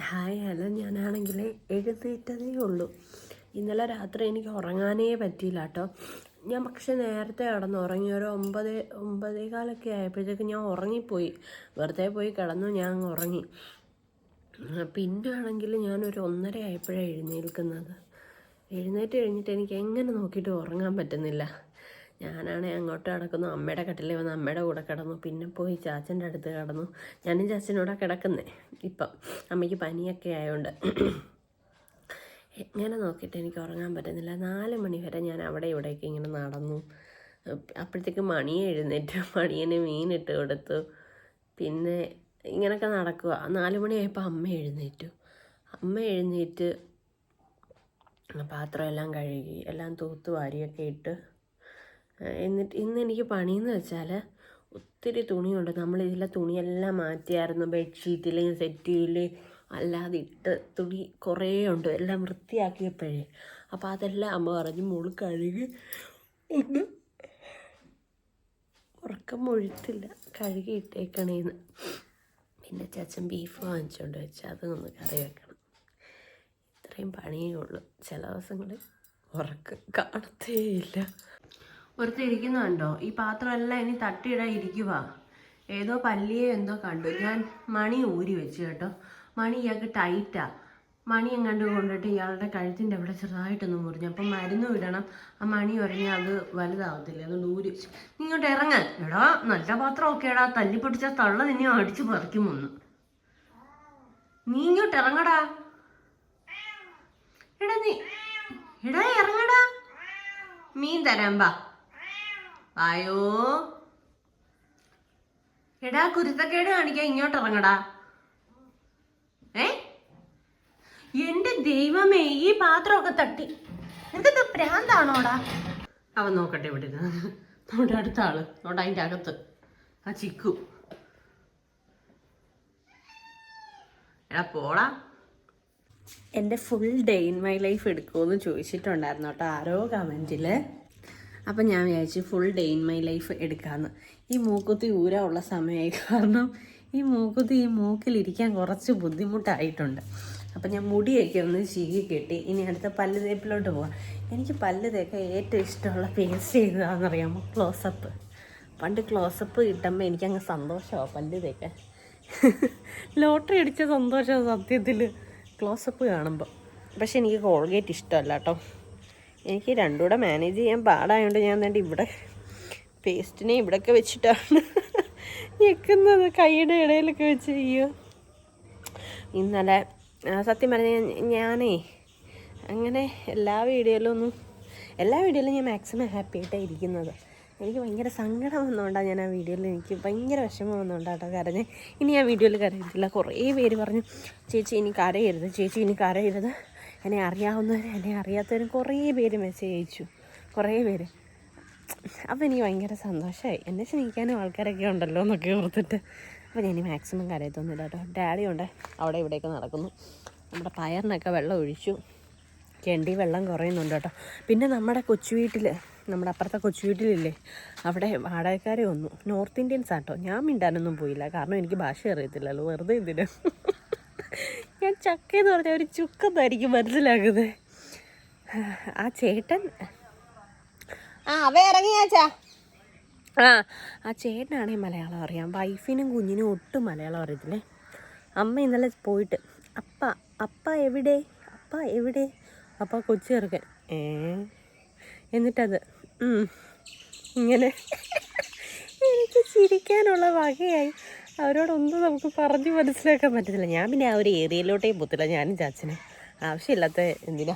Hi hello. ഞാനാണെങ്കിൽ എഴുന്നേറ്റതേ ഉള്ളൂ. ഇന്നലെ രാത്രി എനിക്ക് ഉറങ്ങാനേ പറ്റിയില്ല കേട്ടോ. ഞാൻ പക്ഷെ നേരത്തെ കിടന്നു ഉറങ്ങി ഒരു ഒമ്പത് ഒമ്പതേ കാലൊക്കെ ആയപ്പോഴത്തേക്ക് ഞാൻ ഉറങ്ങിപ്പോയി. വെറുതെ പോയി കിടന്നു ഞാൻ ഉറങ്ങി. പിന്നെ ആണെങ്കിൽ ഞാനൊരു ഒന്നര ആയപ്പോഴാണ് എഴുന്നേൽക്കുന്നത്. എഴുന്നേറ്റ് കഴിഞ്ഞിട്ട് എനിക്ക് എങ്ങനെ നോക്കിയിട്ട് ഉറങ്ങാൻ പറ്റുന്നില്ല. ഞാനാണെ അങ്ങോട്ട് കിടക്കുന്നു അമ്മയുടെ കട്ടിലേ വന്ന് അമ്മയുടെ കൂടെ കിടന്നു. പിന്നെ പോയി ചാച്ചന്റെ അടുത്ത് കിടന്നു. ഞാനും ചാച്ചനോടെ കിടക്കുന്നേ ഇപ്പം. അമ്മയ്ക്ക് പനിയൊക്കെ ആയതുകൊണ്ട് എങ്ങനെ നോക്കിയിട്ട് എനിക്ക് ഉറങ്ങാൻ പറ്റുന്നില്ല. നാല് മണി വരെ ഞാൻ അവിടെ ഇവിടേക്ക് ഇങ്ങനെ നടന്നു. അപ്പോഴത്തേക്ക് മണിയെ എഴുന്നേറ്റ്. മണിയനെ മീനിട്ട് കൊടുത്തു. പിന്നെ ഇങ്ങനെയൊക്കെ നടക്കുക നാല് മണിയായപ്പോൾ അമ്മ എഴുന്നേറ്റു. അമ്മ എഴുന്നേറ്റ് പാത്രം എല്ലാം കഴുകി എല്ലാം തൂത്ത് വാരിയൊക്കെ ഇട്ട് എന്നിട്ട് ഇന്ന് എനിക്ക് പണിയെന്ന് വെച്ചാൽ ഒത്തിരി തുണിയുണ്ട്. നമ്മൾ ഇതിലെ തുണിയെല്ലാം മാറ്റിയായിരുന്നു. ബെഡ്ഷീറ്റിൽ സെറ്റിയിൽ അല്ലാതെ ഇട്ട് തുണി കുറേ ഉണ്ട്. എല്ലാം വൃത്തിയാക്കിയപ്പോഴേ. അപ്പോൾ അതെല്ലാം അമ്മ പറഞ്ഞു മുൾ കഴുകി. ഒന്ന് ഉറക്കം മുഴുത്തില്ല കഴുകി ഇട്ടേക്കണേന്ന്. പിന്നെ ചച്ചൻ ബീഫ് വാങ്ങിച്ചുകൊണ്ട് വെച്ച് അതൊന്ന് കറി വെക്കണം. ഇത്രയും പണിയേ ഉള്ളൂ. ചില ദിവസങ്ങളിൽ ഉറക്കം കാണത്തേയില്ല ഒരുത്തർ ഇരിക്കുന്നുണ്ടോ ഈ പാത്രമെല്ലാം ഇനി തട്ടിയിടാൻ ഇരിക്കുക ഏതോ പല്ലിയെ എന്തോ കണ്ടു. ഞാൻ മണി ഊരി വെച്ചു കേട്ടോ. മണി ഇയാൾക്ക് ടൈറ്റാ. മണി എങ്ങാണ്ട് കൊണ്ടിട്ട് ഇയാളുടെ കഴുത്തിന്റെ അവിടെ ചെറുതായിട്ടൊന്ന് മുറിഞ്ഞു. അപ്പം മരുന്ന് വിടണം. ആ മണി ഉറങ്ങിയാൽ അത് വലുതാവത്തില്ല. അതുകൊണ്ട് ഊരി ഇങ്ങോട്ട് ഇറങ്ങ. എടാ നല്ല പാത്രം ഒക്കെ എടാ തല്ലി പൊട്ടിച്ച തള്ള നിന്നെ അടിച്ച് പറിക്കും ഒന്ന്. നീ ഇങ്ങോട്ട് ഇറങ്ങടാ. എടാ നീ എടാ ഇറങ്ങടാ. മീൻ തരാൻ ബാ വായോ എടാ കുരുത്തക്കേട് കാണിക്കാൻ ഇങ്ങോട്ട് ഇറങ്ങടാ. ഏ? എന്റെ ദൈവമേ ഈ പാത്രമൊക്കെ തട്ടി. എന്തെന്ത് പ്രാന്താണോടാ? അവൻ നോക്കട്ടെ ഇവിടെ. നമ്മുടെ അടുത്ത ആൾ. നോട്ട് അതിന്റെ അകത്ത്. ആ ചിക്കു. എടാ പോടാ. എന്റെ full day in my life എടുക്കുമെന്ന് ചോദിച്ചിട്ടുണ്ടായിരുന്നു കേട്ടോ. ആരോ കമന്റിൽ അപ്പം ഞാൻ വിചാരിച്ചു full day in my life എടുക്കാമെന്ന് ഈ മൂക്കുത്തി ഊരാനുള്ള സമയമായി കാരണം ഈ മൂക്കുത്തി ഈ മൂക്കിലിരിക്കാൻ കുറച്ച് ബുദ്ധിമുട്ടായിട്ടുണ്ട്. അപ്പം ഞാൻ മുടിയൊക്കെ ഒന്ന് ചീകി കെട്ടി ഇനി അടുത്ത പല്ല് തേപ്പിലോട്ട് പോവാം. എനിക്ക് പല്ല് തേക്ക ഏറ്റവും ഇഷ്ടമുള്ള പേസ്റ്റ് ചെയ്തതാണെന്നറിയാമോ ക്ലോസപ്പ് പണ്ട് ക്ലോസപ്പ് കിട്ടുമ്പോൾ എനിക്കങ്ങ് സന്തോഷമാണ് പല്ല് തേക്ക ലോട്ടറി അടിച്ച സന്തോഷം സത്യത്തിൽ ക്ലോസപ്പ് കാണുമ്പോൾ പക്ഷെ എനിക്ക് കോൾഗേറ്റ് ഇഷ്ടമല്ല കേട്ടോ. എനിക്ക് രണ്ടുകൂടെ മാനേജ് ചെയ്യാൻ പാടായതുകൊണ്ട് ഞാൻ എന്നിട്ട് ഇവിടെ പേസ്റ്റിനെ ഇവിടെയൊക്കെ വെച്ചിട്ടാണ് ഞെക്കുന്നത്. കൈയുടെ ഇടയിലൊക്കെ വെച്ച് അയ്യോ. ഇന്നലെ സത്യം പറഞ്ഞ ഞാനേ അങ്ങനെ എല്ലാ വീഡിയോയിലും ഒന്നും എല്ലാ വീഡിയോയിലും ഞാൻ മാക്സിമം ഹാപ്പി ആയിട്ടാണ് ഇരിക്കുന്നത്. എനിക്ക് ഭയങ്കര സങ്കടം വന്നുകൊണ്ടാണ് ഞാൻ ആ വീഡിയോയിൽ എനിക്ക് ഭയങ്കര വിഷമം വന്നുകൊണ്ടാട്ടോ കരഞ്ഞ്. ഇനി ആ വീഡിയോയിൽ കരയത്തില്ല. കുറേ പേര് പറഞ്ഞു ചേച്ചി ഇനി കരയരുത് ചേച്ചി ഇനി കരയരുത്. എന്നെ അറിയാവുന്നവരും എന്നെ അറിയാത്തവരും കുറേ പേര് മെസ്സേജ് അയച്ചു. കുറേ പേര്. അപ്പോൾ എനിക്ക് ഭയങ്കര സന്തോഷമായി എന്നെ സ്നേഹിക്കാനും ആൾക്കാരൊക്കെ ഉണ്ടല്ലോ എന്നൊക്കെ ഓർത്തിട്ട്. അപ്പോൾ ഞാൻ മാക്സിമം കരയത്തൊന്നുമില്ല കേട്ടോ. ഡാഡി ഉണ്ട്. അവിടെ ഇവിടെയൊക്കെ നടക്കുന്നു. നമ്മുടെ പയറിനൊക്കെ വെള്ളം ഒഴിച്ചു. കെണ്ടി വെള്ളം കുറയുന്നുണ്ട് കേട്ടോ. പിന്നെ നമ്മുടെ കൊച്ചു വീട്ടിൽ നമ്മുടെ അപ്പുറത്തെ കൊച്ചു വീട്ടിലില്ലേ? അവിടെ വാടകക്കാരെ വന്നു. നോർത്ത് ഇന്ത്യൻസ് ആട്ടോ ഞാൻ മിണ്ടാനൊന്നും പോയില്ല. കാരണം എനിക്ക് ഭാഷ അറിയത്തില്ലല്ലോ. വെറുതെ ഇതിന് ഞാൻ ചക്ക എന്ന് പറഞ്ഞാൽ ഒരു ചുക്കെന്നായിരിക്കും മനസ്സിലാക്കുന്നത് ആ ചേട്ടൻ ആ അവ ഇറങ്ങിയാച്ചാ ആ ആ ചേട്ടനാണെങ്കിൽ മലയാളം അറിയാം. വൈഫിനും കുഞ്ഞിനും ഒട്ടും മലയാളം അറിയത്തില്ലേ? അമ്മ ഇന്നലെ പോയിട്ട് അപ്പ അപ്പ എവിടെ? അപ്പ എവിടെ? അപ്പ കൊച്ചു ചെറുക്കൻ. ഏ എന്നിട്ടത് ഇങ്ങനെ. എനിക്ക് ചിരിക്കാനുള്ള വകയായി. അവരോടൊന്നും നമുക്ക് പറഞ്ഞ് മനസ്സിലാക്കാൻ പറ്റത്തില്ല. ഞാൻ പിന്നെ ആ ഒരു ഏരിയയിലോട്ടേ പോത്തില്ല ഞാനും ചാച്ചനും. ആവശ്യമില്ലാത്ത എന്തിനാ?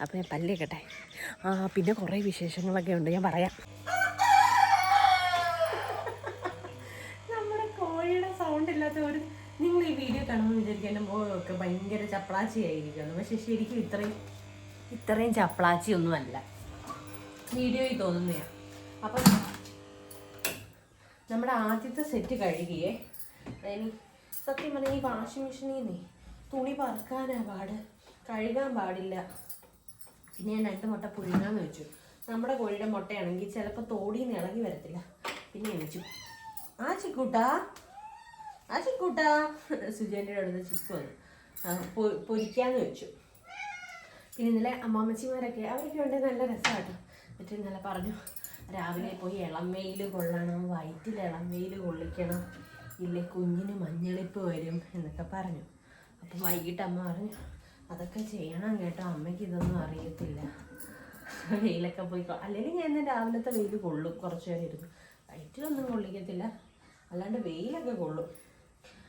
അപ്പം ഞാൻ പല്ലേക്കട്ടെ ആ പിന്നെ കുറേ വിശേഷങ്ങളൊക്കെ ഉണ്ട്. ഞാൻ പറയാം. നമ്മുടെ കോഴിയുടെ സൗണ്ട് ഇല്ലാത്ത ഒരു നിങ്ങൾ ഈ വീഡിയോ കാണുമ്പോൾ വിചാരിക്കാനും എന്റെ ഭയങ്കര ചപ്പളാച്ചി ആയിരിക്കുന്നു പക്ഷെ ശരിക്കും ഇത്രയും ഇത്രയും ചപ്പളാച്ചി ഒന്നുമല്ല വീഡിയോയിൽ തോന്നുന്നതാണ് അപ്പം നമ്മുടെ ആദ്യത്തെ സെറ്റ് കഴുകിയേ. ഇനി സത്യം പറഞ്ഞാൽ ഈ വാഷിംഗ് മെഷീനിൽ നിന്നേ തുണി പറക്കാനാ പാട്. കഴുകാൻ പാടില്ല. പിന്നെ ഞാൻ രണ്ട് മുട്ട പുഴുങ്ങാന്ന് വെച്ചു. നമ്മുടെ കോഴിയുടെ മുട്ടയാണെങ്കിൽ ചിലപ്പോൾ തോടിയിൽ നിന്ന് ഇളകി വരത്തില്ല. പിന്നെ വെച്ചു. ആ ചിക്കൂട്ടാ. ആ ചിക്കൂട്ടാ. സുജേന്റെ അടുത്ത് ചിക്കു വന്നു. പൊരിക്കാന്ന് വെച്ചു. പിന്നെ ഇന്നലെ അമ്മാമ്മച്ചിമാരൊക്കെ അവരൊക്കെ ഉണ്ടെങ്കിൽ നല്ല രസമാട്ടോ എന്നിട്ട് ഇന്നലെ പറഞ്ഞു. രാവിലെ പോയി ഇളം വെയിൽ കൊള്ളണം വയറ്റിൽ ഇളം വെയിൽ കൊള്ളിക്കണം. ഇല്ലേ കുഞ്ഞിന് മഞ്ഞളിപ്പ് വരും എന്നൊക്കെ പറഞ്ഞു. അപ്പം വൈകിട്ട് അമ്മ പറഞ്ഞു അതൊക്കെ ചെയ്യണം കേട്ടോ അമ്മയ്ക്ക് ഇതൊന്നും അറിയത്തില്ല. വെയിലൊക്കെ പോയി അല്ലെങ്കിൽ ഞാൻ രാവിലത്തെ വെയിൽ കൊള്ളും കുറച്ച് നേരം ഇരുന്നു. വയറ്റിലൊന്നും കൊള്ളിക്കത്തില്ല. അല്ലാണ്ട് വെയിലൊക്കെ കൊള്ളും.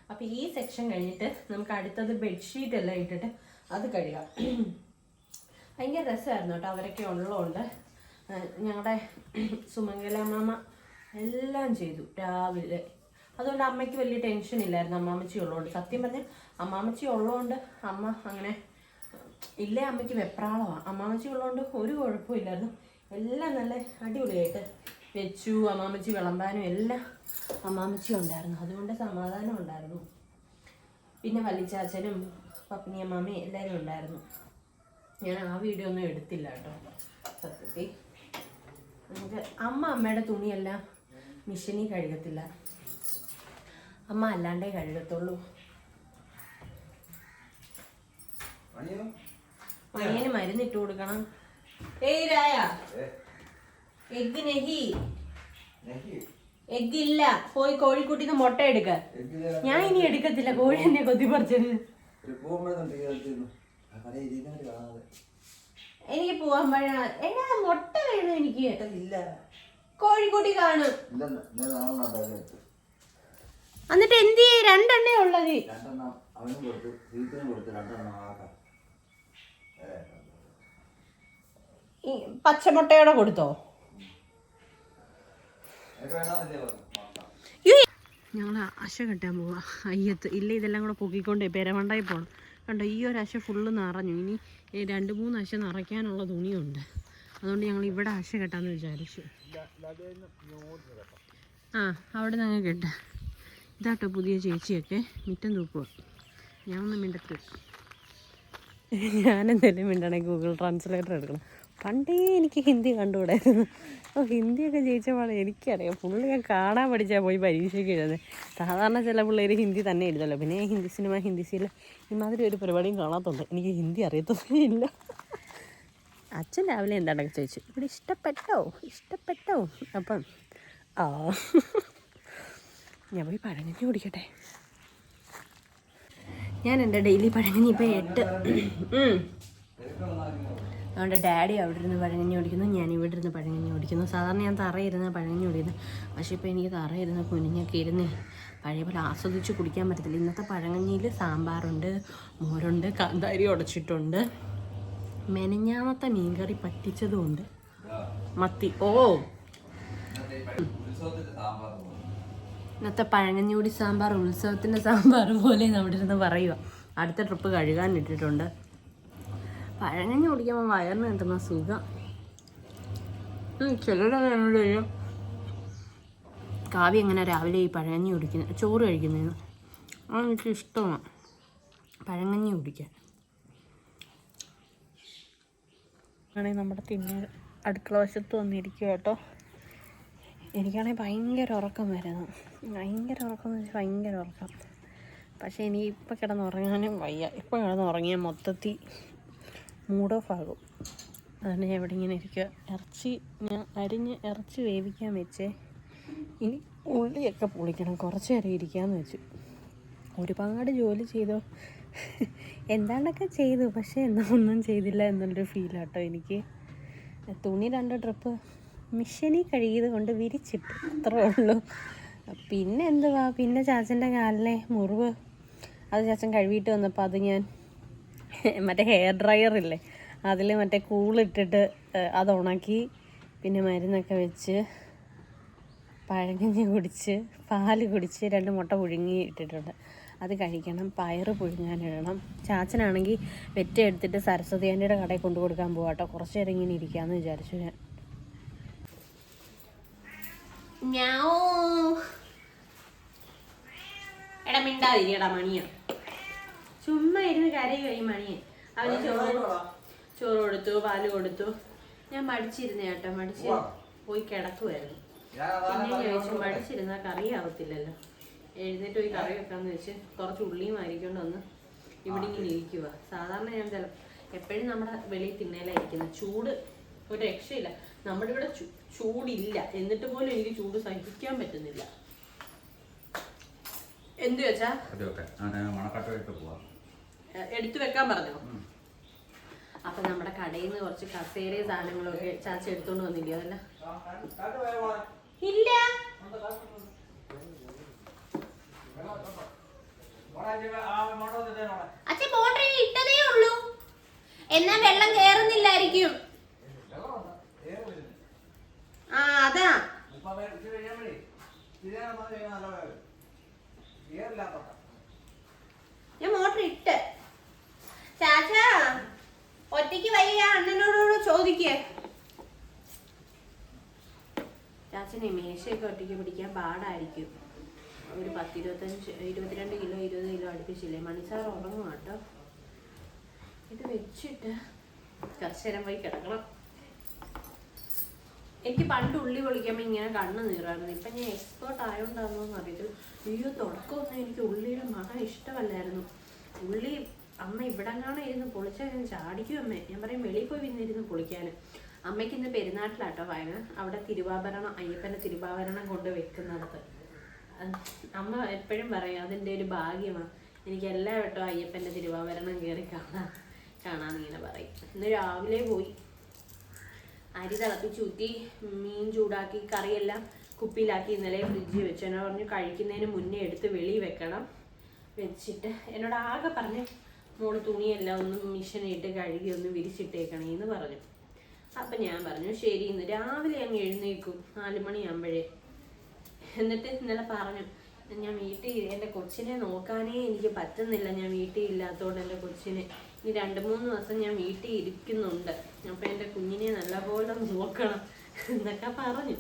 അപ്പം ഈ സെക്ഷൻ കഴിഞ്ഞിട്ട് നമുക്ക് അടുത്തത് ബെഡ്ഷീറ്റ് എല്ലാം ഇട്ടിട്ട് അത് കഴുകാം. ഭയങ്കര രസമായിരുന്നു കേട്ടോ അവരൊക്കെ ഉള്ളതുകൊണ്ട്. ഞങ്ങളുടെ സുമംഗല മാമ എല്ലാം ചെയ്തു രാവിലെ. അതുകൊണ്ട് അമ്മയ്ക്ക് വലിയ ടെൻഷൻ ഇല്ലായിരുന്നു. അമ്മാമ്മച്ചി ഉള്ളതുകൊണ്ട് സത്യം പറഞ്ഞാൽ അമ്മാമ്മച്ചി ഉള്ളതുകൊണ്ട് അമ്മ അങ്ങനെ ഇല്ലേ അമ്മയ്ക്ക് വെപ്രാളമാണ് അമ്മാമ്മച്ചി ഉള്ളതുകൊണ്ട് ഒരു കുഴപ്പമില്ലായിരുന്നു എല്ലാം നല്ല അടിപൊളിയായിട്ട് വെച്ചു. അമ്മാമ്മച്ചി വിളമ്പാനും എല്ലാം അമ്മാമ്മച്ചി ഉണ്ടായിരുന്നു. അതുകൊണ്ട് സമാധാനം ഉണ്ടായിരുന്നു. പിന്നെ വല്ലിച്ചാച്ചനും പപ്പിനി അമ്മാമ്മയും എല്ലാവരും ഉണ്ടായിരുന്നു. ഞാൻ ആ വീഡിയോ ഒന്നും എടുത്തില്ല കേട്ടോ. സത്യത്തിൽ. നമുക്ക് അമ്മ അമ്മയുടെ തുണിയെല്ലാം മിഷനിൽ കഴുകത്തില്ല. അമ്മ അല്ലാണ്ടേ കഴുകത്തുള്ളൂ. മണിയന് മരുന്നിട്ട് കൊടുക്കണം. ഏയ് രായ എഗ് നെഹി. എഗ് ഇല്ല. പോയി കോഴിക്കുട്ടിന്ന് മുട്ട എടുക്ക. ഞാൻ ഇനി എടുക്കത്തില്ല. കോഴി എന്നെ കൊത്തി പറിച്ചത്. എനിക്ക് പോവാൻ പഴ എടാ മുട്ട വേണം എനിക്ക് ഇല്ല കോഴിക്കുട്ടി കാണും. എന്നിട്ട് എന്ത് ചെയ്യ്? രണ്ടെണ്ണേ ഉള്ളത്. അവനും കൊടുത്തു സീറ്റിനും കൊടുത്തു രണ്ടെണ്ണം ആക്കാം ഈ പച്ചമുട്ടയോടെ കൊടുത്തോ. ഞങ്ങൾ അശ കെട്ടാൻ പോവാ. അയ്യത്ത് ഇല്ല ഇതെല്ലാം കൂടെ പൊക്കിക്കൊണ്ടേ പെരമണ്ടായി പോകണം കണ്ടോ ഈ ഒരു അശ ഫുള്ള് നിറഞ്ഞു. ഇനി രണ്ട് മൂന്ന് അശ നിറയ്ക്കാനുള്ള തുണിയുണ്ട്. അതുകൊണ്ട് ഞങ്ങൾ ഇവിടെ അശ കെട്ടാന്ന് വിചാരിച്ചു. ആ അവിടെ നിന്ന് കെട്ട. ഇതാട്ടോ പുതിയ ചേച്ചിയൊക്കെ മിറ്റം തൂക്കുക ഞാൻ ഒന്ന് മിണ്ടത്ത് ഞാനെന്തേലും മിണ്ടണേ ഗൂഗിൾ ട്രാൻസ്ലേറ്റർ എടുക്കണം. പണ്ടേ എനിക്ക് ഹിന്ദി കണ്ടുകൂടായിരുന്നു. അപ്പോൾ ഹിന്ദിയൊക്കെ ജയിച്ച പാടെ എനിക്കറിയാം. പുള്ളി ഞാൻ കാണാൻ പഠിച്ചാൽ പോയി പരീക്ഷയ്ക്ക് എഴുതുന്നത്. സാധാരണ ചില പിള്ളേർ ഹിന്ദി തന്നെ എഴുതല്ലോ പിന്നെ ഹിന്ദി സിനിമ ഹിന്ദി സീരിയൽ ഇമാതിരി ഒരു പരിപാടിയും കാണാത്തുണ്ട് എനിക്ക് ഹിന്ദി അറിയത്തൊന്നുമില്ല ഇല്ല. അച്ഛൻ രാവിലെ എന്താണെന്നൊക്കെ ചോദിച്ചു? ഇവിടെ ഇഷ്ടപ്പെട്ടോ? ഇഷ്ടപ്പെട്ടോ? അപ്പം ആ. ഞാൻ പോയി പഴങ്കഞ്ഞി കുടിക്കട്ടെ. ഞാൻ എന്റെ ഡെയിലി പഴങ്കഞ്ഞി ഇപ്പം എട്ട്. അതുകൊണ്ട് ഡാഡി അവിടെ ഇരുന്ന് പഴങ്ങഞ്ഞി ഓടിക്കുന്നു ഞാൻ ഇവിടെ ഇരുന്ന് പഴങ്ങഞ്ഞി ഓടിക്കുന്നു സാധാരണ ഞാൻ തറയിരുന്ന പഴങ്ങഞ്ഞി ഓടിക്കുന്നു പക്ഷേ ഇപ്പോൾ എനിക്ക് തറയിരുന്ന കുനിഞ്ഞൊക്കെ ഇരുന്ന് പഴയ പോലെ ആസ്വദിച്ച് കുടിക്കാൻ പറ്റത്തില്ല. ഇന്നത്തെ പഴങ്ങഞ്ഞിയിൽ സാമ്പാറുണ്ട് മോരുണ്ട് കാന്താരി ഉടച്ചിട്ടുണ്ട്. മെനഞ്ഞാമത്തെ മീൻകറി പറ്റിച്ചതുമുണ്ട്. മത്തി. ഓ. ഇന്നത്തെ പഴങ്ങഞ്ഞൂടി സാമ്പാർ ഉത്സവത്തിന്റെ സാമ്പാർ പോലെ നമ്മുടെ ഇരുന്ന് പറയുക അടുത്ത ട്രിപ്പ് കഴുകാൻ ഇട്ടിട്ടുണ്ട്. പഴങ്ങഞ്ഞി കുടിക്കുമ്പോൾ വയറിന് കിട്ടുന്ന സുഖം. ചിലരത് എന്നോട് കാവ്യ എങ്ങനെ രാവിലെ ഈ പഴങ്ങഞ്ഞി കുടിക്കുന്ന? ചോറ് കഴിക്കുന്നതെന്ന് അതെനിക്ക് ഇഷ്ടമാണ്. പഴങ്ങഞ്ഞി കുടിക്കാൻ. ആണെങ്കിൽ നമ്മുടെ പിന്നെ അടുക്കള വശത്ത് വന്നിരിക്കുക കേട്ടോ. എനിക്കാണെങ്കിൽ ഭയങ്കര ഉറക്കം വരുന്നു. ഭയങ്കര ഉറക്കം എന്ന് വെച്ചാൽ ഭയങ്കര ഉറക്കം. പക്ഷേ എനിക്ക് ഇപ്പം കിടന്നുറങ്ങാനും വയ്യ. ഇപ്പം കിടന്നുറങ്ങിയാൽ മൊത്തത്തിൽ മൂഡ് ഓഫ് ആകും അതുകൊണ്ട് ഞാൻ ഇവിടെ ഇങ്ങനെ ഇരിക്കുക? ഇറച്ചി ഞാൻ അരിഞ്ഞ് ഇറച്ചി വേവിക്കാൻ വെച്ചേ. ഇനി ഉള്ളിയൊക്കെ പൊളിക്കണം. കുറച്ച് നേരം ഇരിക്കാമെന്ന് വെച്ചു. ഒരുപാട് ജോലി ചെയ്തു? എന്താണ്ടൊക്കെ ചെയ്തു? പക്ഷേ എന്നാ ഒന്നും ചെയ്തില്ല എന്നുള്ളൊരു ഫീലാട്ടോ എനിക്ക്. തുണി രണ്ട് ട്രിപ്പ് മിഷനിൽ കഴുകിയത് കൊണ്ട് വിരിച്ചിട്ട് അത്രേ ഉള്ളൂ. പിന്നെ എന്തുവാ? പിന്നെ ചാച്ചന്റെ കാലിലെ മുറിവ്. അത് ചാച്ചൻ കഴുകിയിട്ട് വന്നപ്പോൾ അത് ഞാൻ മറ്റേ ഹെയർ ഡ്രയർ ഇല്ലേ? അതിൽ മറ്റേ കൂളിട്ടിട്ട് അത് ഉണക്കി പിന്നെ മരുന്നൊക്കെ വെച്ച് പഴങ്കഞ്ഞി കുടിച്ച് പാൽ കുടിച്ച് രണ്ട് മുട്ട പുഴുങ്ങി ഇട്ടിട്ടുണ്ട്. അത് കഴിക്കണം പയറ് പുഴുങ്ങാനിടണം ചാച്ചനാണെങ്കിൽ വെറ്റ എടുത്തിട്ട് സരസ്വതി ആന്റിയുടെ കടയിൽ കൊണ്ടു കൊടുക്കാൻ പോവാട്ടോ കുറച്ച് നേരം ഇങ്ങനെ ഇരിക്കാമെന്ന് വിചാരിച്ചു ഞാൻ. എടാ മിണ്ടാതിരിക്കടാ മണിയ. ചുമ്മാ ഇരുന്ന് കരയുക ഈ മണിയെ. അവന് ചോറ് ചോറ് കൊടുത്തു പാൽ കൊടുത്തു. ഞാൻ മടിച്ചിരുന്ന ചേട്ടാ മടിച്ച് പോയി കിടക്കുമായിരുന്നു പിന്നെ ചോദിച്ചു മടിച്ചിരുന്നാൽ കറി ആവത്തില്ലല്ലോ. എഴുന്നേറ്റ് പോയി കറി വെക്കാന്ന് വെച്ച് കുറച്ച് ഉള്ളിയും ആയിരിക്കൊണ്ട് വന്ന് ഇവിടെ ഇങ്ങനെ ഇരിക്കുക സാധാരണ ഞാൻ ചില എപ്പോഴും നമ്മുടെ വെളിയിൽ തിന്നലായിരിക്കുന്നത് ചൂട് ഒരു രക്ഷയില്ല. നമ്മുടെ ഇവിടെ ചൂടില്ല. എന്നിട്ട് പോലും എനിക്ക് ചൂട് സഹിക്കാൻ പറ്റുന്നില്ല. എന്ത് വെച്ചാ? എടുത്തു വെക്കാൻ പറഞ്ഞോ? അപ്പൊ നമ്മുടെ കടയിൽ നിന്ന് കുറച്ച് കസേര സാധനങ്ങളൊക്കെ ചാച്ച എടുത്തോണ്ട് വന്നില്ലേ അതല്ല? ഇല്ല. അച്ഛൻ മോട്ടറിൽ ഇട്ടതേ ഉള്ളൂ. എന്നാ വെള്ളം കേറുന്നില്ലായിരിക്കും. ആ അതാ. ഞാൻ മോട്ടർ ഇട്ട്. ചാച്ച ഒറ്റയ്ക്ക് വയ്യ അണ്ണനോടോട് ചോദിക്കേ. ചാച്ചനെ മേശയൊക്കെ ഒറ്റയ്ക്ക് പിടിക്കാൻ പാടായിരിക്കും. ഒരു പത്തിരുപത്തഞ്ച് ഇരുപത്തിരണ്ട് കിലോ ഇരുപത് കിലോ അടുപ്പിച്ചില്ലേ? മണിസാർ ഉറങ്ങും കേട്ടോ ഇത് വെച്ചിട്ട് കർശനം പോയി കിടക്കണം. എനിക്ക് പണ്ട് ഉള്ളി പൊളിക്കുമ്പോൾ ഇങ്ങനെ കണ്ണ് നീറായിരുന്നു. ഇപ്പൊ ഞാൻ എക്സ്പേർട്ട് ആയോണ്ടാന്നോ അറിയത്തില്ല അയ്യോ തുടക്കമൊന്നും എനിക്ക് ഉള്ളിയുടെ മണം ഇഷ്ടമല്ലായിരുന്നു. ഉള്ളി അമ്മ ഇവിടെങ്ങാണ് ഇരുന്ന് പൊളിച്ചാൽ ഞാൻ ചാടിക്കും അമ്മേ. ഞാൻ പറയും വെളിയിൽ പോയി ഇന്നിരുന്ന് പൊളിക്കാൻ അമ്മയ്ക്ക് ഇന്ന് പെരുന്നാട്ടിലാട്ടോ വായന അവിടെ തിരുവാഭരണം അയ്യപ്പന്റെ തിരുവാഭരണം കൊണ്ട് വെക്കുന്നിടത്ത് അമ്മ എപ്പോഴും പറയും അതിന്റെ ഒരു ഭാഗ്യമാണ്. എനിക്ക് എല്ലാ വട്ടവും അയ്യപ്പന്റെ തിരുവാഭരണം കയറി കാണാൻ ഇങ്ങനെ പറയും. ഇന്ന് രാവിലെ പോയി. അരി തിളപ്പിച്ചൂറ്റി മീൻ ചൂടാക്കി കറിയെല്ലാം കുപ്പിയിലാക്കി ഇന്നലെ ഫ്രിഡ്ജിൽ വെച്ചു. എന്നെ പറഞ്ഞു കഴിക്കുന്നതിന് മുന്നേ എടുത്ത് വെളി വെക്കണം. വെച്ചിട്ട് എന്നോട് ആകെ പറഞ്ഞ് മോൾ തുണിയെല്ലാം ഒന്ന് മിഷനിട്ട് കഴുകി ഒന്ന് വിരിച്ചിട്ടേക്കണേ എന്ന് പറഞ്ഞു. അപ്പം ഞാൻ പറഞ്ഞു ശരി ഇന്ന് രാവിലെ അങ്ങ് എഴുന്നേക്കും നാല് മണിയാകുമ്പോഴേ എന്നിട്ട് ഇന്നലെ പറഞ്ഞു ഞാൻ വീട്ടിൽ എന്റെ കൊച്ചിനെ നോക്കാനേ എനിക്ക് പറ്റുന്നില്ല. ഞാൻ വീട്ടിൽ ഇല്ലാത്തതുകൊണ്ട് എന്റെ കൊച്ചിനെ ഇനി രണ്ട് മൂന്ന് ദിവസം ഞാൻ വീട്ടിൽ ഇരിക്കുന്നുണ്ട്. അപ്പം എന്റെ കുഞ്ഞിനെ നല്ലപോലെ നോക്കണം എന്നൊക്കെ പറഞ്ഞു.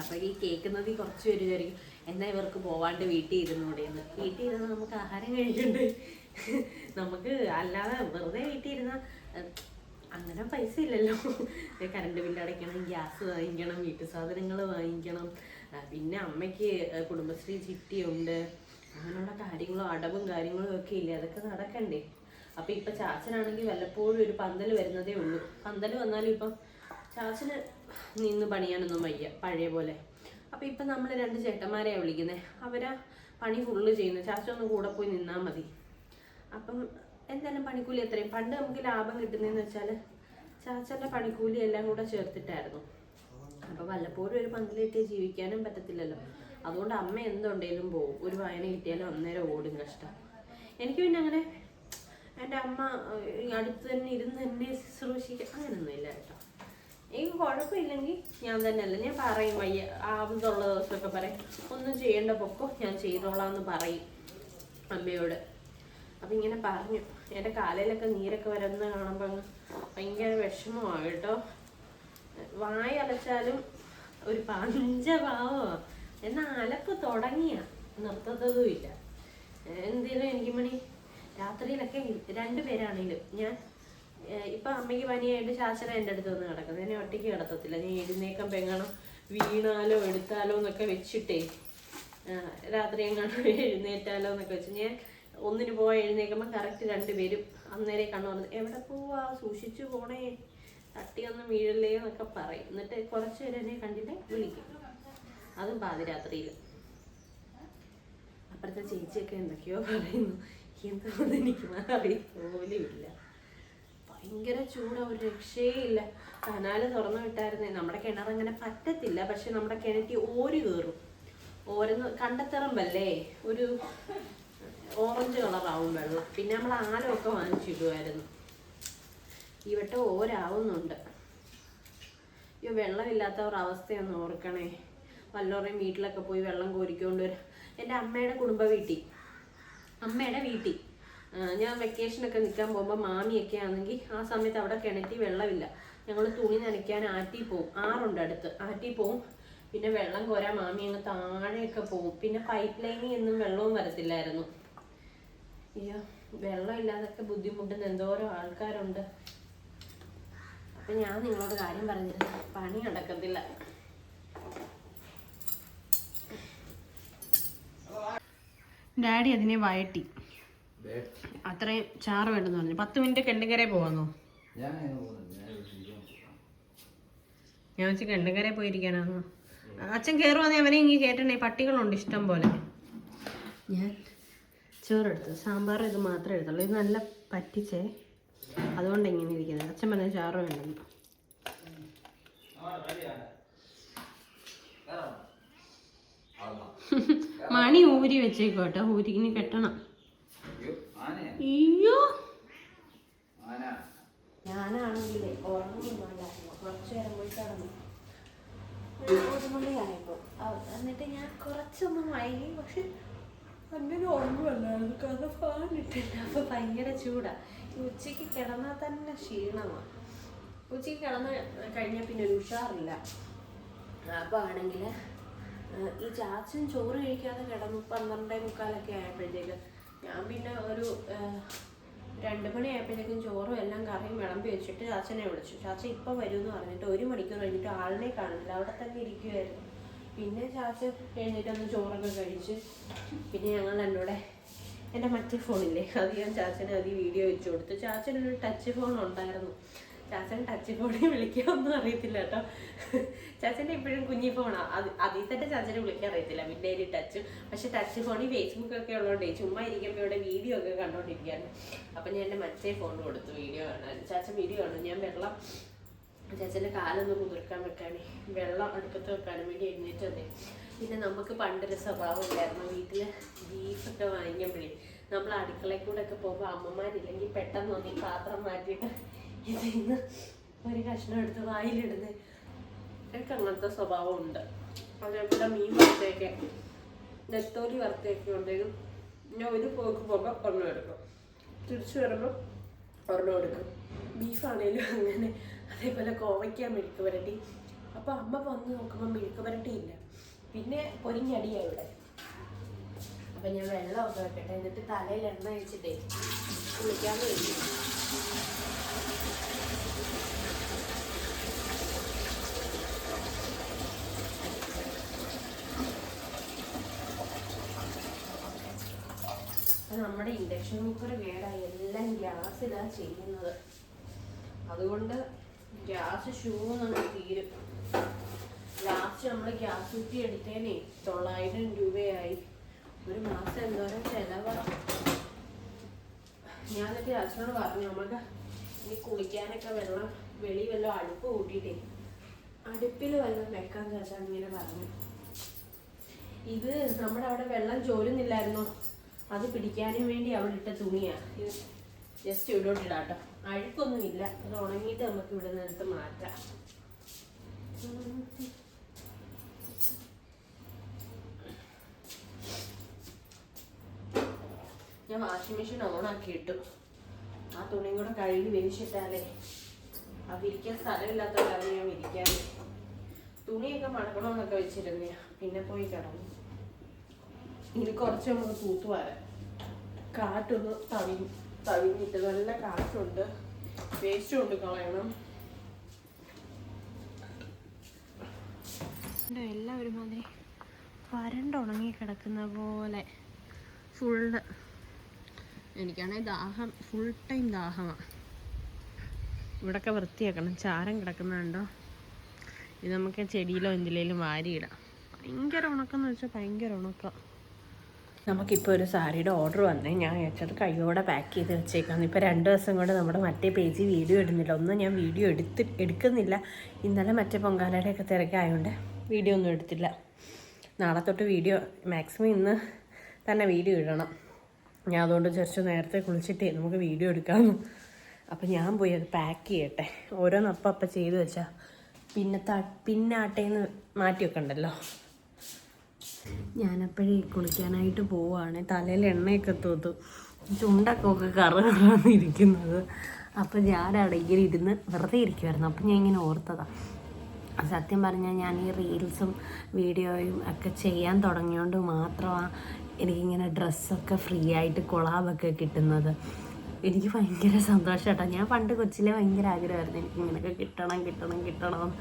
അപ്പൊ ഈ കേൾക്കുന്നത് കുറച്ച് പേര് വിചാരിക്കും എന്നാ ഇവർക്ക് പോവാണ്ട് വീട്ടിൽ ഇരുന്നൂടെ എന്ന്. വീട്ടിൽ ഇരുന്ന് നമുക്ക് ആഹാരം കഴിക്കണ്ട്? നമുക്ക് അല്ലാതെ വെറുതെ വീട്ടിൽ ഇരുന്നാൽ അങ്ങനെ പൈസ ഇല്ലല്ലോ. കറണ്ട് ബില്ല് അടയ്ക്കണം ഗ്യാസ് വാങ്ങിക്കണം വീട്ടു സാധനങ്ങൾ വാങ്ങിക്കണം. പിന്നെ അമ്മയ്ക്ക് കുടുംബശ്രീ ചിട്ടിയുണ്ട്. അങ്ങനെയുള്ള കാര്യങ്ങളും അടവും കാര്യങ്ങളും ഒക്കെ ഇല്ലേ? അതൊക്കെ നടക്കണ്ടേ? അപ്പൊ ഇപ്പൊ ചാച്ചനാണെങ്കിൽ വല്ലപ്പോഴും ഒരു പന്തൽ വരുന്നതേ ഉള്ളൂ. പന്തൽ വന്നാലും ഇപ്പം ചാച്ചന് നിന്ന് പണിയാനൊന്നും വയ്യ പഴയ പോലെ. അപ്പൊ ഇപ്പൊ നമ്മൾ രണ്ട് ചേട്ടന്മാരെയാണ് വിളിക്കുന്നത് അവരാ പണി ഫുള്ള് ചെയ്യുന്നു. ചാച്ച ഒന്ന് കൂടെ പോയി നിന്നാൽ മതി. അപ്പം എന്തായാലും പണിക്കൂലി എത്രയും. പണ്ട് നമുക്ക് ലാഭം കിട്ടുന്നതെന്ന് വെച്ചാൽ ചാച്ചന്റെ പണിക്കൂലി എല്ലാം കൂടെ ചേർത്തിട്ടായിരുന്നു. അപ്പൊ വല്ലപ്പോഴും ഒരു പന്തലിട്ട് ജീവിക്കാനും പറ്റത്തില്ലല്ലോ. അതുകൊണ്ട് അമ്മ എന്തുണ്ടെങ്കിലും പോകും ഒരു വായന കിട്ടിയാലും അന്നേരം ഓടും കഷ്ടം. എനിക്ക് പിന്നെ അങ്ങനെ എന്റെ അമ്മ അടുത്ത് തന്നെ ഇരുന്ന് എന്നെ ശുശ്രൂഷിക്കുക അങ്ങനൊന്നും ഇല്ല കേട്ടോ. എനിക്ക് കുഴപ്പമില്ലെങ്കിൽ ഞാൻ തന്നെയല്ല ഞാൻ പറയും വയ്യ ആവുന്നുള്ള ദിവസമൊക്കെ പറയും. ഒന്നും ചെയ്യേണ്ട പൊക്കോ ഞാൻ ചെയ്തോളാം എന്ന് പറയും അമ്മയോട്. അപ്പം ഇങ്ങനെ പറഞ്ഞു. എന്റെ കാലയിലൊക്കെ നീരൊക്കെ വരുന്ന കാണുമ്പോൾ ഭയങ്കര വിഷമമാണ് കേട്ടോ. വായ അലച്ചാലും ഒരു പഞ്ചഭാവമാണ് എന്നാൽ അലപ്പ് തുടങ്ങിയ നിർത്തത്തതും ഇല്ല എന്തേലും എനിക്ക് മണി രാത്രിയിലൊക്കെ രണ്ടുപേരാണെങ്കിലും ഞാൻ ഇപ്പൊ അമ്മയ്ക്ക് പനിയായിട്ട് ശാസന എന്റെ അടുത്ത് വന്ന് കിടക്കുന്നത്. എന്നെ ഒറ്റയ്ക്ക് കിടത്തത്തില്ല. ഞാൻ എഴുന്നേക്കം പെങ്ങണം വീണാലോ എടുത്താലോ എന്നൊക്കെ വെച്ചിട്ടേ രാത്രി എങ്ങാണ്ട് എഴുന്നേറ്റാലോ എന്നൊക്കെ വെച്ച് ഞാൻ ഒന്നിന് പോയി എഴുന്നേക്കുമ്പോൾ കറക്റ്റ് രണ്ടുപേരും അന്നേരെ കണ്ണു പറഞ്ഞു എവിടെ പോവാ? സൂക്ഷിച്ചു പോണേ. തട്ടിയൊന്നും വീഴല്ലേ എന്നൊക്കെ പറയും. എന്നിട്ട് കുറച്ച് പേര് എന്നെ കണ്ടിട്ട് വിളിക്കും. അതും പാതിരാത്രിയിൽ അപ്പുറത്തെ ചേച്ചിയൊക്കെ എന്തൊക്കെയോ പറയുന്നു. എന്തോന്ന് എനിക്ക് അറിയില്ല ഇല്ല ഭയങ്കര ചൂടാ ഒരു രക്ഷയില്ല. കനാല് തുറന്നു വിട്ടായിരുന്നേ. നമ്മുടെ കിണർ അങ്ങനെ പറ്റത്തില്ല. പക്ഷെ നമ്മുടെ കിണറ്റി ഓര് കയറും ഓരോന്ന് കണ്ടത്തിറമ്പല്ലേ? ഒരു ഓറഞ്ച് കളറാവും വെള്ളം. പിന്നെ നമ്മൾ ആലമൊക്കെ വാങ്ങിച്ചിടുമായിരുന്നു ഈ വട്ടം ഓരാവുന്നുണ്ട്. അയ്യോ വെള്ളമില്ലാത്തവർ അവസ്ഥയൊന്ന് ഓർക്കണേ. വല്ലോറേയും വീട്ടിലൊക്കെ പോയി വെള്ളം കോരിക്കൊണ്ട് വരാം. എന്റെ അമ്മയുടെ കുടുംബ വീട്ടിൽ അമ്മയുടെ വീട്ടിൽ. ഞാൻ വെക്കേഷനൊക്കെ നിൽക്കാൻ പോകുമ്പോൾ മാമിയൊക്കെ ആണെങ്കിൽ ആ സമയത്ത് അവിടെ കിണറ്റി വെള്ളമില്ല. ഞങ്ങൾ തുണി നനയ്ക്കാൻ ആറ്റി പോവും. ആറുണ്ട് അടുത്ത്. ആറ്റി പോവും. പിന്നെ വെള്ളം കോരാൻ മാമി അങ്ങ് താഴെയൊക്കെ പോവും. പിന്നെ പൈപ്പ് ലൈനിൽ ഒന്നും വെള്ളവും വരത്തില്ലായിരുന്നു. അയ്യോ വെള്ളം ഇല്ലാതൊക്കെ ബുദ്ധിമുട്ടുന്ന എന്തോരോ ആൾക്കാരുണ്ട്. അപ്പം ഞാൻ നിങ്ങളോട് കാര്യം പറഞ്ഞിരുന്നു. പണി നടക്കത്തില്ല. ഡാഡി അതിനെ വയറ്റി. അത്രയും ചാറ് വേണ്ടെന്ന് പറഞ്ഞു. പത്ത് മിനിറ്റ് കെണ്ടുകരെ പോവാന്നോ? ഞാൻ വെച്ച് കെണ്ടുകരെ പോയിരിക്കാനാണോ അച്ഛൻ കയറുവാന്നെ അവനെ ഇങ്ങനെ കേട്ടണേ പട്ടികളുണ്ട് ഇഷ്ടം പോലെ. ഞാൻ ചോറെടുത്തു. സാമ്പാർ ഇത് മാത്രമേ എടുത്തുള്ളൂ. ഇത് നല്ല പറ്റിച്ചേ. അതുകൊണ്ട് ഇങ്ങനെ ഇരിക്കുന്നത്. അച്ഛൻ പറഞ്ഞ ചാറ് വേണ്ടെന്ന് അതാ. മണി ഊരി വെച്ചേക്കോട്ടെ ഊരി കെട്ടണം. അയ്യോ, ആനയാ? അയ്യോ. ആന. ഞാനാണെങ്കിലേ ഉറങ്ങുന്നുണ്ടായിരുന്നു കുറച്ച് നേരം പോയി കിടന്നു. ഒരു മണിയായപ്പോൾ എന്നിട്ട് ഞാൻ കുറച്ചൊന്ന് വൈകി പക്ഷെ അങ്ങനെ ഉറങ്ങുമല്ലായിരുന്നു കഥ ഫാൻ ഇട്ടില്ല. അപ്പോൾ ഭയങ്കര ചൂടാ. ഈ ഉച്ചയ്ക്ക് കിടന്നാൽ തന്നെ ക്ഷീണമാണ് ഉച്ചയ്ക്ക് കിടന്ന് കഴിഞ്ഞാൽ പിന്നെ ഒരു ഉഷാറില്ല. അപ്പോൾ ആണെങ്കിൽ ഈ ചാച്ചൻ ചോറ് കഴിക്കാതെ കിടന്നു പന്ത്രണ്ടേ മുക്കാലൊക്കെ ആയപ്പോഴത്തേക്ക് ഞാൻ പിന്നെ ഒരു രണ്ട് മണി ആയപ്പോഴത്തേക്കും ചോറും എല്ലാം കറിയും വിളമ്പി വെച്ചിട്ട് ചാച്ചനെ വിളിച്ചു. ചാച്ചൻ ഇപ്പം വരുമെന്ന് പറഞ്ഞിട്ട് ഒരു മണിക്കൂർ കഴിഞ്ഞിട്ട് ആളിനെ കാണില്ല. അവിടെ തന്നെ ഇരിക്കുമായിരുന്നു പിന്നെ ചാച്ചൻ എഴുന്നേറ്റ് ഒന്ന് ചോറൊക്കെ കഴിച്ച് പിന്നെ ഞങ്ങൾ എന്നോടെ എന്റെ മറ്റേ ഫോണില്ലേ? അത് ഞാൻ ചാച്ചനെ അതി വീഡിയോ വെച്ച് കൊടുത്തു. ചാച്ചനൊരു ടച്ച് ഫോൺ ഉണ്ടായിരുന്നു. ചാച്ചൻ ടച്ച് ഫോണിൽ വിളിക്കാമൊന്നും അറിയത്തില്ല കേട്ടോ. ചാച്ചന്റെ ഇപ്പോഴും കുഞ്ഞി ഫോണാണ് അത് അതിൽ തന്നെ ചാച്ചനെ വിളിക്കാൻ അറിയത്തില്ല. പിന്നെ ഒരു ടച്ച് പക്ഷെ ടച്ച് ഫോണിൽ ഫേസ്ബുക്ക് ഒക്കെ ഉള്ളതുകൊണ്ടേ ചുമ്മാ ഇരിക്കുമ്പോൾ ഇവിടെ വീഡിയോ ഒക്കെ കണ്ടോണ്ടിരിക്കുകയാണ്. അപ്പം ഞാൻ എന്റെ മറ്റേ ഫോൺ കൊടുത്തു. വീഡിയോ കാണാൻ. ചാച്ചൻ വീഡിയോ കാണും. ഞാൻ വെള്ളം ചാച്ചന്റെ കാലൊന്ന് കുതിർക്കാൻ വെക്കാനേ വെള്ളം അടുപ്പത്ത് വെക്കാനും വേണ്ടി എഴുന്നേറ്റ് വന്നേ. പിന്നെ നമുക്ക് പണ്ടൊരു സ്വഭാവം ഉണ്ടായിരുന്നു. വീട്ടിൽ ബീഫൊക്കെ വാങ്ങിക്കുമ്പോഴേ നമ്മൾ അടുക്കളയിൽ കൂടെ ഒക്കെ പോകുമ്പോൾ അമ്മമാരില്ലെങ്കിൽ പെട്ടെന്ന് തോന്നി പാത്രം മാറ്റിയിട്ട് ഇതിന്ന് ഒരു കഷ്ണം എടുത്ത് വായിലിടുന്നത് എനിക്ക് അങ്ങനത്തെ സ്വഭാവം ഉണ്ട് അതേപോലെ മീൻ വറുത്തേക്ക് നെത്തോലി വറുത്തേക്ക് ഉണ്ടെങ്കിലും ഞാൻ ഒരു പോക്ക് പോകുമ്പോൾ ഒരെണ്ണം എടുക്കും. തിരിച്ചു വരുമ്പോൾ ഒരെണ്ണം എടുക്കും. ബീഫാണേലും അങ്ങനെ അതേപോലെ കോവയ്ക്ക മെഴുക്ക് പുരട്ടി അപ്പോൾ അമ്മ വന്ന് നോക്കുമ്പോൾ മെഴുക്ക് വരട്ടിയില്ല പിന്നെ പൊരിഞ്ഞടിയാണ് ഇവിടെ. അപ്പം ഞാൻ വെള്ളമൊക്കെ വെക്കട്ടെ. എന്നിട്ട് തലയിൽ എണ്ണ വെച്ചിട്ടേ കുളിക്കാൻ വെച്ചു അത് നമ്മുടെ ഇൻഡക്ഷൻ കുക്കർ കേടായി. എല്ലാം ഗ്യാസിലാണ് ചെയ്യുന്നത്. അതുകൊണ്ട് ഗ്യാസ് ഷൂ നമ്മൾ തീരും. ലാസ്റ്റ് നമ്മൾ ഗ്യാസ് കുറ്റി എടുത്തേനെ തൊള്ളായിരം രൂപയായി. ഒരു മാസം എന്തോരം ചിലവാണ് എന്നിട്ട് അച്ഛനോട് പറഞ്ഞു നമ്മൾക്ക് ഇനി കുളിക്കാനൊക്കെ വെള്ളം വെളി വല്ലതും അടുപ്പ് കൂട്ടിയിട്ടേ. അടുപ്പിൽ വല്ലതും വെക്കാൻ ചേച്ചാൻ ഇങ്ങനെ പറഞ്ഞു. ഇത് നമ്മുടെ അവിടെ വെള്ളം ചോരുന്നില്ലായിരുന്നോ? അത് പിടിക്കാനും വേണ്ടി അവിടെ ഇട്ട തുണിയാ. ജസ്റ്റ് ഇവിടോട്ട് ഇടാട്ടോ അഴുക്കൊന്നുമില്ല. അത് ഉണങ്ങിയിട്ട് നമുക്ക് ഇവിടെ നിന്നെടുത്ത് മാറ്റാം. ഞാൻ വാഷിംഗ് മെഷീൻ ഓണാക്കി ഇട്ടു. ആ തുണിയും കൂടെ കഴുകി വിരിച്ചിട്ടാലേ ആ ഇരിക്കാൻ സ്ഥലമില്ലാത്തവരാണ് ഞാൻ വിരിക്കാൻ തുണിയൊക്കെ മടക്കണമെന്നൊക്കെ വെച്ചിരുന്നേ പിന്നെ പോയി കിടന്നു. ഇനി കുറച്ച് നമുക്ക് തൂത്ത് വരാം. കാറ്റൊന്ന് തവി തവിഞ്ഞിട്ട് നല്ല കാറ്റുണ്ട്. വേസ്റ്റ് ഉണ്ട് കളയണം എല്ലാം ഒരുമാതിരി വരണ്ടുണങ്ങി കിടക്കുന്ന പോലെ ഫുള്ള് എനിക്കാണെങ്കിൽ ദാഹം ഫുൾ ടൈം ദാഹമാണ് ഇവിടൊക്കെ വൃത്തിയാക്കണം. ചാരം കിടക്കുന്നുണ്ടോ ഇത് നമുക്ക് ചെടിയിലോ എന്തിലേലും വാരിയിടാം. ഭയങ്കര ഉണക്കം എന്ന് വെച്ചാൽ ഭയങ്കര ഉണക്കം. നമുക്കിപ്പോൾ ഒരു സാരിയുടെ ഓർഡർ വന്നേ ഞാൻ വെച്ചത് കൈയോടെ പാക്ക് ചെയ്ത് വെച്ചേക്കാം ഇപ്പോൾ രണ്ട് ദിവസം കൊണ്ട് നമ്മുടെ മറ്റേ പേജിൽ വീഡിയോ ഇടുന്നില്ല. ഒന്നും ഞാൻ വീഡിയോ എടുത്ത് എടുക്കുന്നില്ല. ഇന്നലെ മറ്റേ പൊങ്കാലയുടെയൊക്കെ തിരക്കായതുകൊണ്ട് വീഡിയോ ഒന്നും എടുത്തില്ല. നാളെ തൊട്ട് വീഡിയോ മാക്സിമം ഇന്ന് തന്നെ വീഡിയോ ഇടണം. ഞാൻ അതുകൊണ്ട് ജസ്റ്റ് നേരത്തെ കുളിച്ചിട്ടേ നമുക്ക് വീഡിയോ എടുക്കാമെന്ന് അപ്പോൾ ഞാൻ പോയി അത് പാക്ക് ചെയ്യട്ടെ. ഓരോന്നപ്പം അപ്പം ചെയ്ത് വെച്ചാൽ പിന്നെ ത പിന്നാട്ടേന്ന് മാറ്റി വെക്കണ്ടല്ലോ. ഞാനപ്പോഴേ കുളിക്കാനായിട്ട് പോവുകയാണ് തലയിൽ എണ്ണയൊക്കെ തൂത്തു. ചുണ്ടക്കൊക്കെ കറ കറന്നിരിക്കുന്നത് അപ്പോൾ ഞാൻ അടങ്ങിയിൽ ഇരുന്ന് വെറുതെ ഇരിക്കുമായിരുന്നു അപ്പം ഞാൻ ഇങ്ങനെ ഓർത്തതാണ് സത്യം പറഞ്ഞാൽ ഞാൻ ഈ റീൽസും വീഡിയോയും ഒക്കെ ചെയ്യാൻ തുടങ്ങിയോണ്ട് മാത്രമാണ് എനിക്കിങ്ങനെ ഡ്രസ്സൊക്കെ ഫ്രീ ആയിട്ട് കൊളാബൊക്കെ കിട്ടുന്നത്. എനിക്ക് ഭയങ്കര സന്തോഷം കേട്ടോ ഞാൻ പണ്ട് കൊച്ചിലെ ഭയങ്കര ആഗ്രഹമായിരുന്നു എനിക്ക് ഇങ്ങനെയൊക്കെ കിട്ടണം കിട്ടണം കിട്ടണം.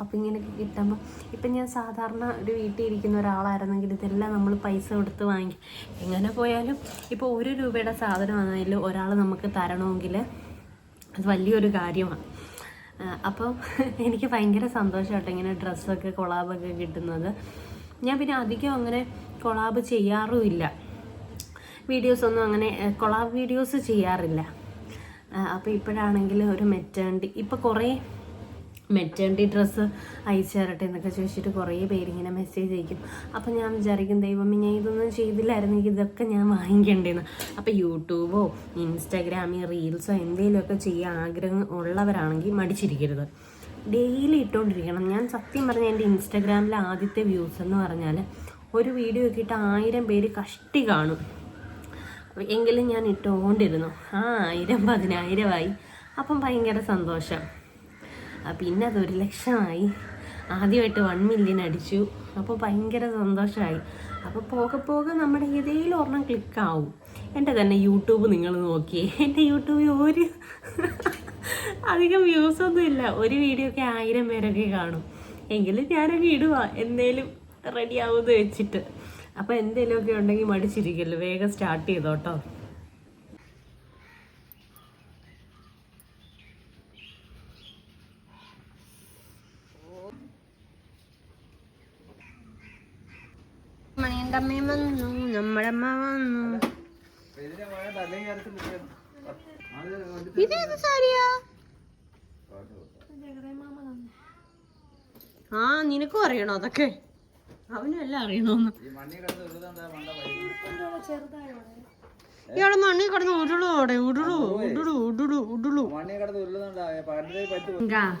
അപ്പോൾ ഇങ്ങനെയൊക്കെ കിട്ടുമ്പോൾ ഇപ്പം ഞാൻ സാധാരണ ഒരു വീട്ടിൽ ഇരിക്കുന്ന ഒരാളായിരുന്നെങ്കിൽ ഇതെല്ലാം നമ്മൾ പൈസ കൊടുത്ത് വാങ്ങി. എങ്ങനെ പോയാലും ഇപ്പോൾ ഒരു രൂപയുടെ സാധനമാണെങ്കിലും ഒരാൾ നമുക്ക് തരണമെങ്കിൽ അത് വലിയൊരു കാര്യമാണ്. അപ്പം എനിക്ക് ഭയങ്കര സന്തോഷമായിട്ട് ഇങ്ങനെ ഡ്രസ്സൊക്കെ കൊളാബൊക്കെ കിട്ടുന്നത്. ഞാൻ പിന്നെ അധികം അങ്ങനെ കൊളാബ് ചെയ്യാറുമില്ല. വീഡിയോസ് ഒന്നും അങ്ങനെ കൊളാബ് വീഡിയോസ് ചെയ്യാറില്ല. അപ്പോൾ ഇപ്പോഴാണെങ്കിൽ ഒരു മെറ്റേണ്ടി ഇപ്പോൾ കുറേ മെറ്റേണ്ടി ഡ്രസ്സ് അയച്ചു തരട്ടെ എന്നൊക്കെ ചോദിച്ചിട്ട് കുറേ പേരിങ്ങനെ മെസ്സേജ് അയക്കും. അപ്പോൾ ഞാൻ വിചാരിക്കും ദൈവമേ ഞാൻ ഇതൊന്നും ചെയ്തില്ലായിരുന്നെങ്കിൽ ഇതൊക്കെ ഞാൻ വാങ്ങിക്കേണ്ടതെന്ന് അപ്പോൾ യൂട്യൂബോ ഇൻസ്റ്റാഗ്രാമിൽ റീൽസോ എന്തെങ്കിലുമൊക്കെ ചെയ്യാൻ ആഗ്രഹം ഉള്ളവരാണെങ്കിൽ മടിച്ചിരിക്കരുത്. ഡെയിലി ഇട്ടുകൊണ്ടിരിക്കണം ഞാൻ സത്യം പറഞ്ഞാൽ എന്റെ ഇൻസ്റ്റാഗ്രാമിലെ ആദ്യത്തെ വ്യൂസ് എന്ന് പറഞ്ഞാൽ ഒരു വീഡിയോ ഒക്കെ ഇട്ട് ആയിരം പേര് കഷ്ടി കാണും. എങ്കിലും ഞാൻ ഇട്ടുകൊണ്ടിരുന്നു. ആ ആയിരം പതിനായിരമായി. അപ്പം ഭയങ്കര സന്തോഷം. പിന്നെ അത് ഒരു ലക്ഷമായി. ആദ്യമായിട്ട് വൺ മില്യൺ അടിച്ചു. അപ്പോൾ ഭയങ്കര സന്തോഷമായി. അപ്പോൾ പോകെ പോകെ നമ്മുടെ ഏതെങ്കിലും ഒരെണ്ണം ക്ലിക്കാവും എന്റെ തന്നെ യൂട്യൂബ് നിങ്ങൾ നോക്കിയേ. എന്റെ യൂട്യൂബിൽ ഒരു അധികം വ്യൂസ് ഒന്നും ഇല്ല. ഒരു വീഡിയോ ഒക്കെ ആയിരം പേരൊക്കെ കാണും. എങ്കിലും ഞാനൊക്കെ ഇടുക എന്തേലും റെഡിയാവുമെന്ന് വെച്ചിട്ട്. അപ്പോൾ എന്തെങ്കിലുമൊക്കെ ഉണ്ടെങ്കിൽ മടിച്ചിരിക്കല്ലോ. വേഗം സ്റ്റാർട്ട് ചെയ്തോട്ടോ. മണിയന്റെ അമ്മയും വന്നു നമ്മളമ്മ വന്നു. ഇതേത് സാരിയാ? ആ നിനക്കും അറിയണോ അതൊക്കെ? അവനും എല്ലാം അറിയണോന്ന്. ഇയാളെ മണ്ണി കിടന്ന് ഉരുളു അവിടെ. ഉരുളു ഉരുളു ഉരുളു ഉരുളു.